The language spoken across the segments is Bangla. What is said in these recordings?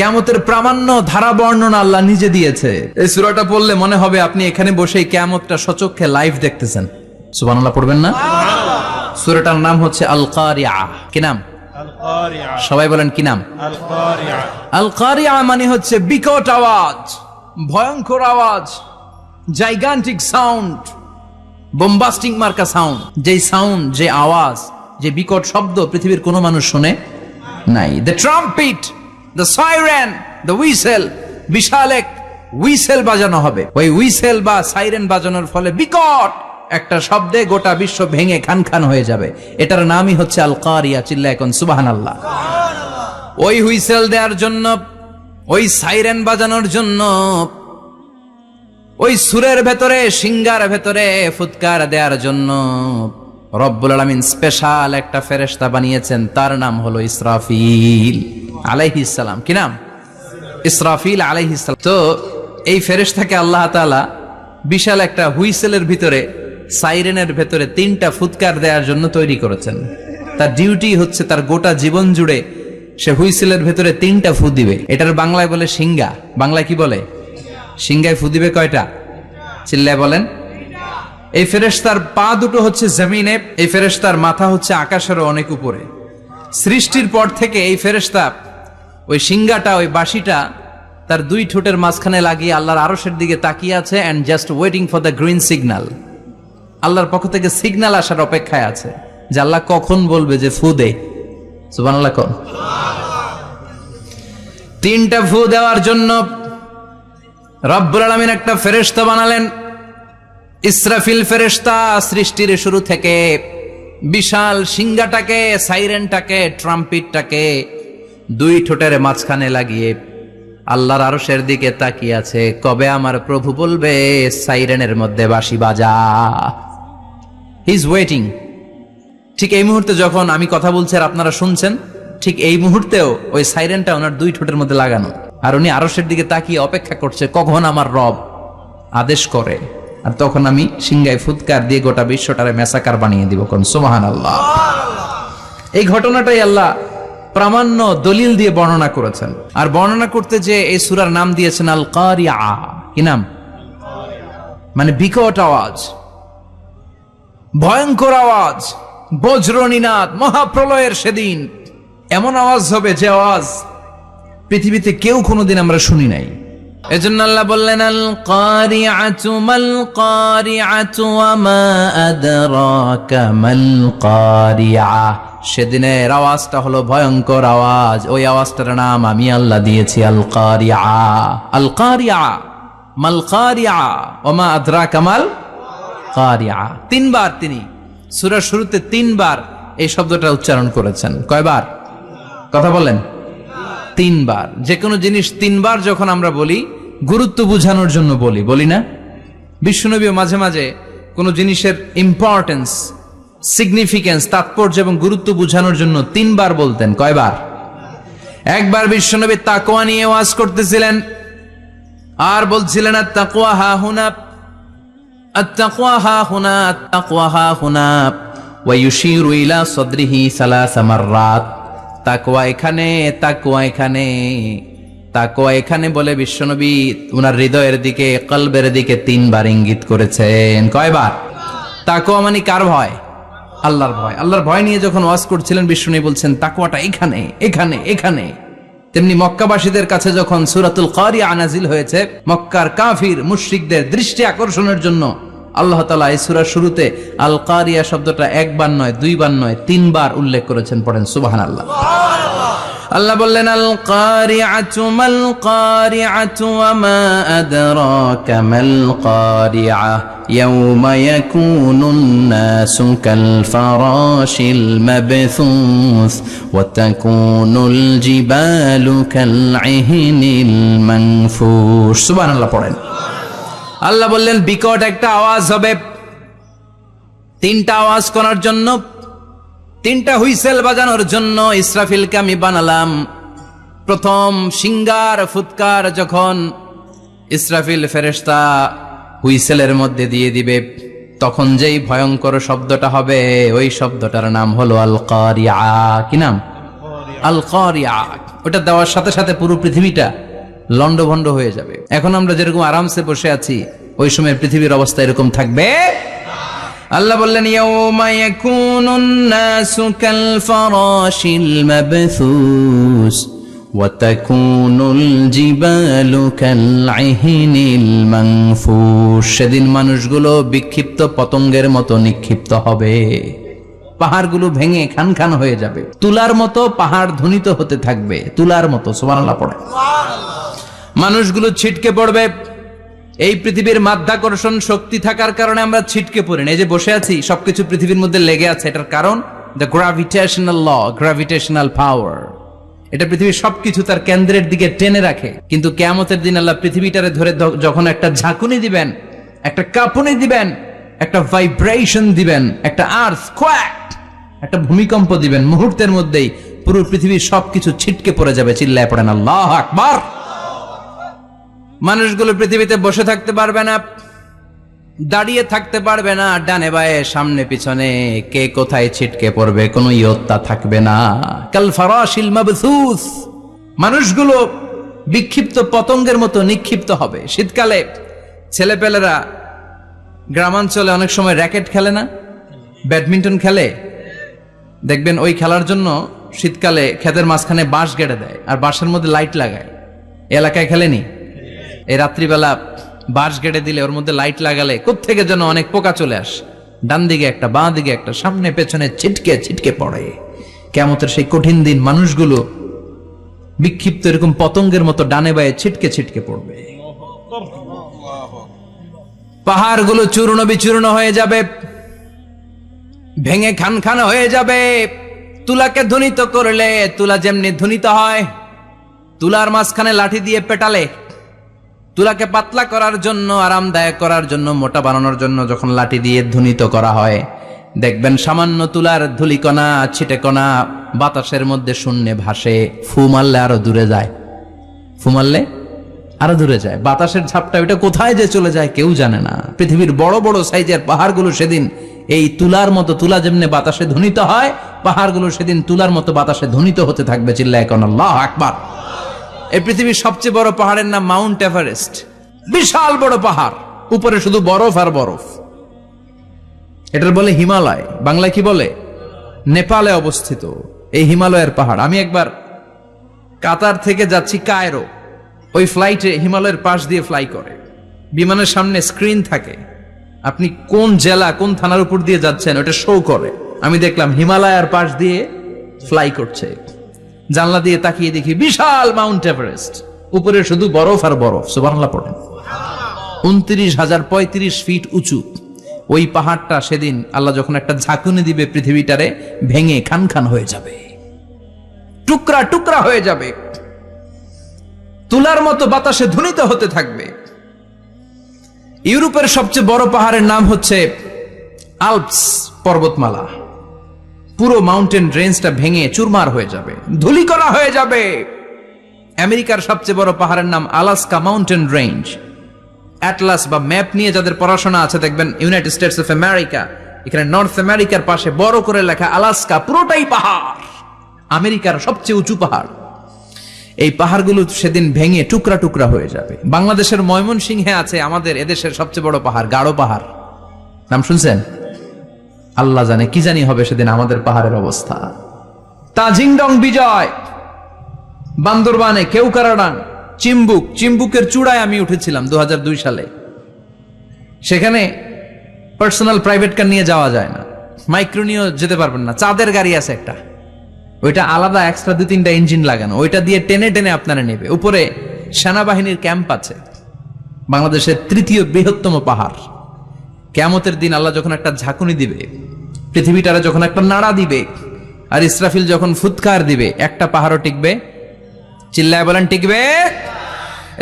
ক্যামতের প্রামাণ্য ধারা বর্ণনা আল্লাহ নিজে দিয়েছে। এই সুরাটা পড়লে মনে হবে আপনি এখানে বসে ক্যামতটা সচক্ষে লাইভ দেখতেছেন। সুবান আল্লাহ পড়বেন না? সুরাটার নাম হচ্ছে আল কারিয়া কি নাম? সবাই বলেন কি নাম? আল কারিয়া মানে হচ্ছে বিকট আওয়াজ ভয়ঙ্কর আওয়াজ জাইগান্টিক সাউন্ড বোম্বাস্টিং মার্কা সাউন্ড যে সাউন্ড যে আওয়াজ যে বিকট শব্দ পৃথিবীর কোনো মানুষ শুনে নাই। The trumpet the siren the whistle বিশাল এক উইসেল বাজানো হবে। ওই উইসেল বা সাইরেন বাজানোর ফলে বিকট একটা শব্দে গোটা বিশ্ব ভেঙে খান খান হয়ে যাবে। এটার নামই হচ্ছে আল কারিয়া চিল্লা এখন সুবাহান আল্লাহ ওই হুইসেল দেওয়ার জন্য, ওই সাইরেন বাজানোর জন্য, ওই সুরের ভেতরে, সিঙ্গার ভেতরে ফুৎকার দেওয়ার জন্য রব্বুল আলমিন স্পেশাল একটা ফেরেশতা বানিয়েছেন। তার নাম হলো ইসরাফিল। আলাইহিসালাম কি নাম? ইসরাফিল আলাইহিসালাম তো এই ফেরেশতাকে আল্লাহ তাআলা বিশাল একটা হুইসেলের ভিতরে, সাইরেনের ভেতরে তিনটা ফুৎকার দেওয়ার জন্য তৈরি করেছেন। তার ডিউটি হচ্ছে তার গোটা জীবন জুড়ে সে হুইসেলের ভেতরে তিনটা ফু দিবে। এটার বাংলায় বলে সিঙ্গা বাংলায় কি বলে? সিংগায় ফু দিবে কয়টা? চিল্লায় বলেন। এই ফেরেশতার পা দুটো হচ্ছে জমিনে, এই ফেরেশতার মাথা হচ্ছে আকাশেরও অনেক উপরে। সৃষ্টির পর থেকে এই ফেরেশতা ওই সিঙ্গাটা ওই বাঁশিটা তার দুই ঠোঁটের মাঝখানে লাগিয়ে আল্লাহর আরশের দিকে তাকিয়ে আছে and just waiting for the green signal আল্লাহর পক্ষ থেকে সিগনাল আসার অপেক্ষায় আছে যে আল্লাহ কখন বলবে যে ফু দে। তিনটা ফু দেওয়ার জন্য রব্বুল আলমিন একটা ফেরেশতা বানালেন। ইসরাফিল ফেরেশতা সৃষ্টির শুরু থেকে বিশাল সিংহাটাকে, সাইরেনটাকে, ট্রাম্পিটটাকে দুই ঠোঁটের মাঝখানে লাগিয়ে আল্লাহর আরশের দিকে তাকিয়ে আছে। কবে আমার প্রভু বলবে, সাইরেনের মধ্যে বাঁশি বাজা। হিজ ওয়েটিং ঠিক এই মুহূর্তে যখন আমি কথা বলছি আর আপনারা শুনছেন, ঠিক এই মুহূর্তেও ওই সাইরেনটা ওনার দুই ঠোঁটের মধ্যে লাগানো। আর উনি আরশের দিকে তাকিয়ে অপেক্ষা করছে, কখন আমার রব আদেশ করে। আর তখন আমি সিংগায় ফুৎকার দিয়ে গোটা বিশ্বটারে মেসাকার বানিয়ে দিব কোন। সুমাহান আল্লাহ এই ঘটনাটাই আল্লাহ প্রামাণ্য দলিল দিয়ে বর্ণনা করেছেন। আর বর্ণনা করতে যে এই সুরার নাম দিয়েছেন আল কারিয়া কি নাম? মানে বিকট আওয়াজ। ভয়ঙ্কর আওয়াজ। বজ্রনীনাথ মহাপ্রলয়ের সেদিন। এমন আওয়াজ হবে যে আওয়াজ পৃথিবীতে কেউ কোনোদিন আমরা শুনি নাই। এজন্য আল্লাহ বললেন আল কারিআতু মাল কারিআতু ওয়া মা আদরাকা সেদিনের আওয়াজটা হলো ভয়ঙ্কর আওয়াজ। ওই আওয়াজটার নাম আমি আল্লাহ দিয়েছি আল কারিআ আল কারিআ মাল কারিআ ওয়া মা আদরাকা মাল কারিয়া তিনবার তিনি সূরার শুরুতে তিনবার এই শব্দটা উচ্চারণ করেছেন। কয়বার? কথা বলেন তিনবার। যে কোনো জিনিস তিনবার যখন আমরা বলি, গুরুত্ব বোঝানোর জন্য বলি বলি না? বিশ্বনবীও মাঝে মাঝে কোনো জিনিসের ইম্পর্টেন্স সিগনিফিকেন্স তাৎপর্য এবং গুরুত্ব বোঝানোর জন্য তিনবার বলতেন। কয়বার? একবার বিশ্বনবী তাকোয়া নিয়ে ওয়াজ করতেছিলেন। আর বলছিলেন আর তাকোয়া হা হুনা হা হা রাত তাকওয়া এখানে তাকওয়া এখানে। তাকওয়া এখানে বলে বিশ্বনবী উনার হৃদয়ের দিকে, কলবের দিকে তিনবার ইঙ্গিত করেছেন। কয়বার? তাকওয়া মানে কার ভয়? আল্লাহর ভয়। আল্লাহর ভয় নিয়ে যখন ওয়াজ করছিলেন, বিশ্বনবী বলছেন, তাকওয়াটা এখানে এখানে এখানে। তেমনি মক্কাবাসীদের কাছে যখন সুরাতুল কারিয়া নাজিল হয়েছে, মক্কার কাফির, মুশরিকদের দৃষ্টি আকর্ষণের জন্য আল্লাহ তালা এই সুরার শুরুতে আল কারিয়া শব্দটা একবার নয়, দুইবার নয়, তিনবার উল্লেখ করেছেন, পড়েন সুবাহান আল্লাহ আল্লাহ বললেন আল মা আদরাকা মাল কারিআ ইয়াউমা ইয়াকুনুন নাসু কাল ফারাশিল পড়েন। আল্লাহ বললেন, বিকট একটা আওয়াজ হবে। তিনটা আওয়াজ করার জন্য, তিনটা হুইসেল বাজানোর জন্য ইসরাফিলকে আমি বানালাম। প্রথম সিঙ্গার, ফুৎকার যখন ইসরাফিল ফেরেশতা হুইসেলের মধ্যে দিয়ে দিবে, তখন যেই ভয়ঙ্কর শব্দটা হবে, ওই শব্দটার নাম হলো আল কি নাম? আল ওটা দেওয়ার সাথে সাথে পুরো পৃথিবীটা লণ্ডভণ্ড হয়ে যাবে। এখন আমরা যেরকম আরামসে বসে আছি, ওই সময় পৃথিবীর অবস্থা এরকম থাকবে। আল্লাহ বললেন সেদিন মানুষগুলো বিক্ষিপ্ত পতঙ্গের মতো নিক্ষিপ্ত হবে। পাহাড়গুলো ভেঙে খান খান হয়ে যাবে। তুলার মতো পাহাড় ধ্বনিত হতে থাকবে। তুলার মতো, সুবহানাল্লাহ পড়ে। মানুষগুলো ছিটকে পড়বে। এই পৃথিবীর মাধ্যাকর্ষণ শক্তি থাকার কারণে আমরা ছিটকে পড়ি না। এই যে বসে আছি, সবকিছু পৃথিবীর মধ্যে লেগে আছে। এটার কারণ the gravitational law gravitational power এটা পৃথিবীর সবকিছু তার কেন্দ্রের দিকে টেনে রাখে। কিন্তু কেয়ামতের দিন আল্লাহ পৃথিবীটারে ধরে যখন একটা ঝাঁকুনি দিবেন, একটা কাঁপুনি দিবেন, একটা ভাইব্রেশন দিবেন, একটা আর্থ কোয়াক একটা ভূমিকম্প দিবেন, মুহূর্তের মধ্যেই পুরো পৃথিবীর সবকিছু ছিটকে পড়ে যাবে, চিল্লায় পড়েন, আল্লাহ আকবার। মানুষগুলো পৃথিবীতে বসে থাকতে পারবে না, দাঁড়িয়ে থাকতে পারবে না, ডানে বায়ে, সামনে পিছনে, কে কোথায় ছিটকে পড়বে, কোনো ইয়ত্তা থাকবে না। কাল ফারাশিল মানুষগুলো বিক্ষিপ্ত পতঙ্গের মতো নিক্ষিপ্ত হবে। শীতকালে ছেলেপেলেরা গ্রামাঞ্চলে অনেক সময় র্যাকেট খেলে না? ব্যাডমিন্টন খেলে? দেখবেন ওই খেলার জন্য শীতকালে ক্ষেতের মাঝখানে বাঁশ গেড়ে দেয় আর বাঁশের মধ্যে লাইট লাগায়। এলাকায় খেলেনি? এই রাত্রিবেলা বাঁশ গেড়ে দিলে ওর মধ্যে লাইট লাগালে কোত্থেকে যেন অনেক পোকা চলে আসে। ডান দিকে একটা বাঁ দিকে একটা সামনে পেছনে ছিটকে ছিটকে পড়ে। কেমতের সেই কঠিন দিন মানুষগুলো বিক্ষিপ্ত এরকম পতঙ্গের মতো ডানে বায়ে ছিটকে ছিটকে পড়বে। পাহাড়গুলো চূর্ণ বিচূর্ণ হয়ে যাবে। ভেঙে খান খান হয়ে যাবে। তুলাকে ধ্বনিত করলে তুলা যেমনি ধ্বনিত হয়, তুলার মাঝখানে লাঠি দিয়ে পেটালে তুলাকে পাতলা করার জন্য, আরামদায়ক করার জন্য, মোটা বানানোর জন্য যখন লাঠি দিয়ে ধ্বনিত করা হয়, দেখবেন সামান্য তুলার ধুলিকণা, ছিটেকণা বাতাসের মধ্যে শূন্যে ভাসে, ফু মারলে আরও দূরে যায়। ফু মারলে আরও দূরে যায়। বাতাসের ঝাপটা ওইটা কোথায় যে চলে যায় কেউ জানে না। পৃথিবীর বড় বড় সাইজের পাহাড়গুলো সেদিন এই তুলার মতো তুলা যেমনি বাতাসে ধ্বনিত হয়, পাহাড়গুলো সেদিন তুলার মতো বাতাসে ধ্বনিত হতে থাকবে চিল্লা এখন আল্লাহ আকবার। এই পৃথিবীর সবচেয়ে বড় পাহাড়ের নাম মাউন্ট এভারেস্ট। বিশাল বড় পাহাড়, উপরে শুধু বরফ আর বরফ। এটার বলে হিমালয়, বাংলায় কি বলে? নেপালে অবস্থিত, এই হিমালয়ের পাহাড়। আমি একবার কাতার থেকে যাচ্ছি কায়রো, ওই ফ্লাইটে হিমালয়ের পাশ দিয়ে ফ্লাই করে। বিমানের সামনে স্ক্রিন থাকে। আপনি কোন জেলা, কোন থানার উপর দিয়ে যাচ্ছেন, ওটা শো করে। আমি দেখলাম হিমালয়ের পাশ দিয়ে ফ্লাই করছে। জানলা দিয়ে তাকিয়ে দেখি বিশাল মাউন্ট এভারেস্ট। উপরে শুধু বরফ আর বরফ সুবাংলা পড়েন। উনত্রিশ হাজার পঁয়ত্রিশ ফিট উঁচু। ওই পাহাড়টা সেদিন আল্লাহ যখন একটা ঝাঁকুনি দিবে পৃথিবীটারে, ভেঙে খান খান হয়ে যাবে। টুকরা টুকরা হয়ে যাবে। তুলার মতো বাতাসে ধ্বনিত হতে থাকবে। ইউরোপের সবচেয়ে বড় পাহাড়ের নাম হচ্ছে আলপস পর্বতমালা। পুরো মাউন্টেন রেঞ্জটা ভেঙে চুরমার হয়ে যাবে, ধুলিকণা হয়ে যাবে। আমেরিকার সবচেয়ে বড় পাহাড়ের নাম আলাস্কা মাউন্টেন রেঞ্জ। অ্যাটলাস বা ম্যাপ নিয়ে যাদের পড়াশোনা আছে, দেখবেন ইউনাইটেড স্টেটস অফ আমেরিকা, এখানে নর্থ আমেরিকার পাশে বড় করে লেখা আলাস্কা, পুরোটাই পাহাড়। আমেরিকার সবচেয়ে উঁচু পাহাড়। এই পাহাড়গুলো সেদিন ভেঙে টুকরা টুকরা হয়ে যাবে। বাংলাদেশের ময়মনসিংহে আছে আমাদের এদেশের সবচেয়ে বড় পাহাড়, গাঢ় পাহাড়। নাম শুনছেন? আল্লাহ জানে কি জানি হবে সেদিন আমাদের পাহাড়ের অবস্থা। তাজিংডং বিজয়। বান্দরবানে কেউকারাডাং চিম্বুক, চিম্বুকের চূড়ায় আমি উঠেছিলাম দু হাজার দুই সালে। সেখানে পার্সোনাল প্রাইভেট কার নিয়ে যাওয়া যায় না। মাইক্রো নিয়েও যেতে পারবেন না। চাঁদের গাড়ি আছে একটা। ওইটা আলাদা এক্সট্রা দু তিনটা ইঞ্জিন লাগানো। ওইটা দিয়ে টেনে টেনে আপনারা নেবে। উপরে সেনাবাহিনীর ক্যাম্প আছে। বাংলাদেশের তৃতীয় বৃহত্তম পাহাড়। ক্যামতের দিন আল্লাহ যখন একটা ঝাঁকুনি দিবে, পৃথিবীটারা যখন একটা নাড়া দিবে, আর ইসরাফিল যখন ফুৎকার দিবে, একটা পাহাড়ও টিকবে, চিল্লায় বলেন, টিকবে?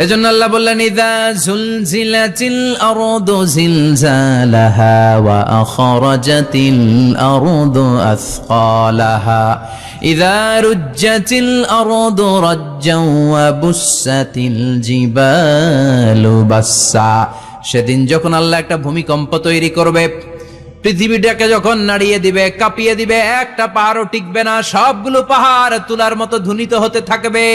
এজন্য আল্লাহ বললেন, ইদা জুলজিলাতিল আরদু জিলজালাহা ওয়া আখরাজাতিল আরদু আথকালাহা ইদা রুজ্জাতিল আরদু রাজ্জাও ওয়া বুসাতিল জিবালু বাসসা। সেদিন যখন আল্লাহ একটা ভূমিকম্প তৈরি করবে, পৃথিবীটাকে যখন নাড়িয়ে দিবে, কাঁপিয়ে দিবে, একটা পাহাড়ও টিকবে না, সবগুলো পাহাড় তুলার মতো ধ্বনিত হতে থাকবে।